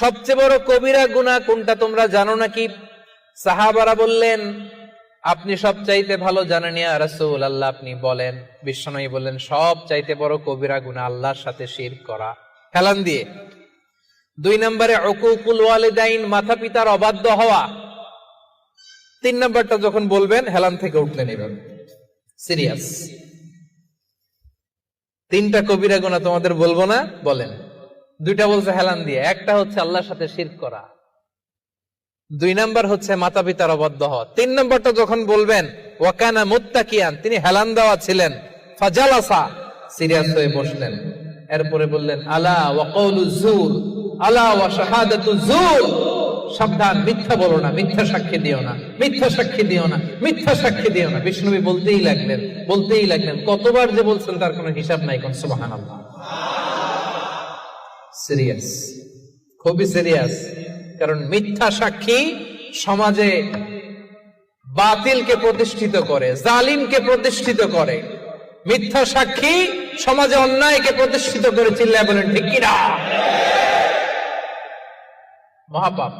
সবচেয়ে বড় কবিরা গুনাহ কোনটা তোমরা জানো নাকি? সাহাবারা বললেন, আপনি সব চাইতে ভালো জানেন আল্লাহ আপনি বলেন। বিশ্বনবী বললেন সব চাইতে বড় কবিরা গুনাহ আল্লাহর সাথে শিরক করা। হেলান দিয়ে। দুই নম্বরে, উকুকুল ওয়ালিদাইন মাতা পিতার অবাধ্য হওয়া। তিন নম্বরটা যখন বলবেন, হেলান থেকে উঠলেন এভাবে। সিরিয়াস। তিনটা কবিরা গুণা তোমাদের বলব না? বলেন। দুইটা বলছে হেলান দিয়ে, একটা হচ্ছে আল্লাহর সাথে শির করা। দুই নাম্বার হচ্ছে মাতা পিতার অবদ্ধ হওয়া। তিন নম্বরটা যখন বলবেন, ওয়াকানা মুত্তাকিয়ান, তিনি হেলান দেওয়া ছিলেন, ফাজালাসা, সিরিয়াস হয়ে বসলেন। এরপরে বললেন, আলা ওয়াকাউলু জুর আলা ওয়া শাহাদাতু জুর সাবধান, মিথ্যা বলো না, মিথ্যা সাক্ষী দিও না, মিথ্যা সাক্ষী দিও না, মিথ্যা সাক্ষী দিও না। বিষ্ণুবী বলতেই লাগলেন বলতেই লাগলেন, কতবার যে বলছেন তার কোনো হিসাব নাই কোন সুবহানাল্লাহ। সিরিয়াস। খুবই সিরিয়াস। কারণ মিথ্যা সাক্ষী সমাজে বাতিলকে প্রতিষ্ঠিত করে, জালিমকে প্রতিষ্ঠিত করে। মিথ্যা সাক্ষী সমাজে অন্যায়কে প্রতিষ্ঠিত করে চিল্লায় বলেন, ঠিক কিনা মহাপাপ।